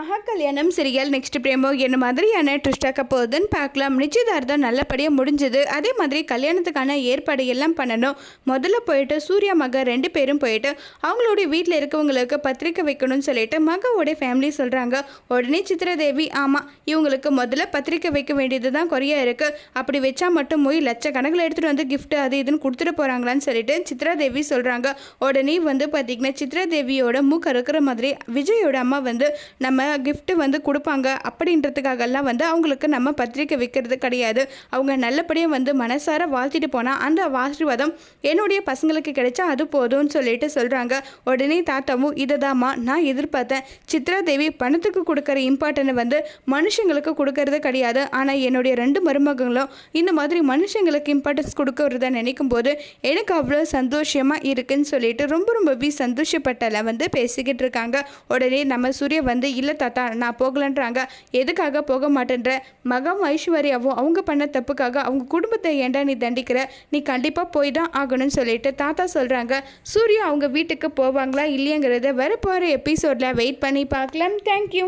மகா கல்யாணம் serial next பிரேமோ என்ன மாதிரியான ட்ரிஸ்டாக்க போகுதுன்னு பார்க்கலாம். நிச்சயதார்த்தம் நல்லபடியாக முடிஞ்சது. அதே மாதிரி கல்யாணத்துக்கான ஏற்பாடு எல்லாம் பண்ணணும். முதல்ல போயிட்டு சூர்யா மக ரெண்டு பேரும் போயிட்டு அவங்களுடைய வீட்டில் இருக்கவங்களுக்கு பத்திரிக்கை வைக்கணும்னு சொல்லிட்டு மகவோடைய ஃபேமிலி சொல்கிறாங்க உடனே சித்திரதேவி ஆமாம் இவங்களுக்கு முதல்ல பத்திரிக்கை வைக்க வேண்டியது தான் குறையாக இருக்குது அப்படி வச்சா மட்டும் போய் லட்சக்கணக்கில் எடுத்துகிட்டு வந்து கிஃப்ட்டு அது இதுன்னு கொடுத்துட்டு போகிறாங்களான்னு சொல்லிட்டு சித்ராதேவி சொல்கிறாங்க உடனே வந்து பார்த்திங்கன்னா சித்ராதேவியோட மூக்கு இருக்கிற மாதிரி விஜயோட அம்மா வந்து நம்ம கிஃப்ட்டு வந்து கொடுப்பாங்க. அப்படின்றதுக்காகலாம் வந்து அவங்களுக்கு நம்ம பத்திரிக்கை வைக்கிறது கிடையாது. அவங்க நல்லபடியாக வந்து மனசார வாழ்த்திட்டு போனால் அந்த ஆசீர்வாதம் என்னுடைய பசங்களுக்கு கிடைச்சா அது போதும்னு சொல்லிட்டு சொல்கிறாங்க உடனே தாத்தாவும் இதை நான் எதிர்பார்த்தேன். சித்ரா தேவி பணத்துக்கு கொடுக்குற இம்பார்ட்டனை வந்து மனுஷங்களுக்கு கொடுக்கறது கிடையாது. ஆனால் என்னுடைய ரெண்டு மருமகங்களும் இந்த மாதிரி மனுஷங்களுக்கு இம்பார்ட்டன்ஸ் கொடுக்கறத நினைக்கும் போது எனக்கு அவ்வளோ சந்தோஷமாக இருக்குன்னு சொல்லிட்டு ரொம்ப ரொம்பவே சந்தோஷப்பட்டல வந்து பேசிக்கிட்டு இருக்காங்க. உடனே நம்ம சூரிய வந்து இல்லை தாத்தா நான் போகலன்றாங்க. எதுக்காக போக மாட்டேன்ற? மகம் ஐஸ்வர்யாவும் அவங்க பண்ண தப்புக்காக அவங்க குடும்பத்தை ஏண்டா நீ தண்டிக்கிற? நீ கண்டிப்பாக போய் தான் ஆகணும்னு சொல்லிட்டு தாத்தா சொல்கிறாங்க சூர்யா அவங்க வீட்டுக்கு போவாங்களா இல்லையங்கிறத வரப்போகிற எபிசோடில் வெயிட் பண்ணி பார்க்கலாம். தேங்க்யூ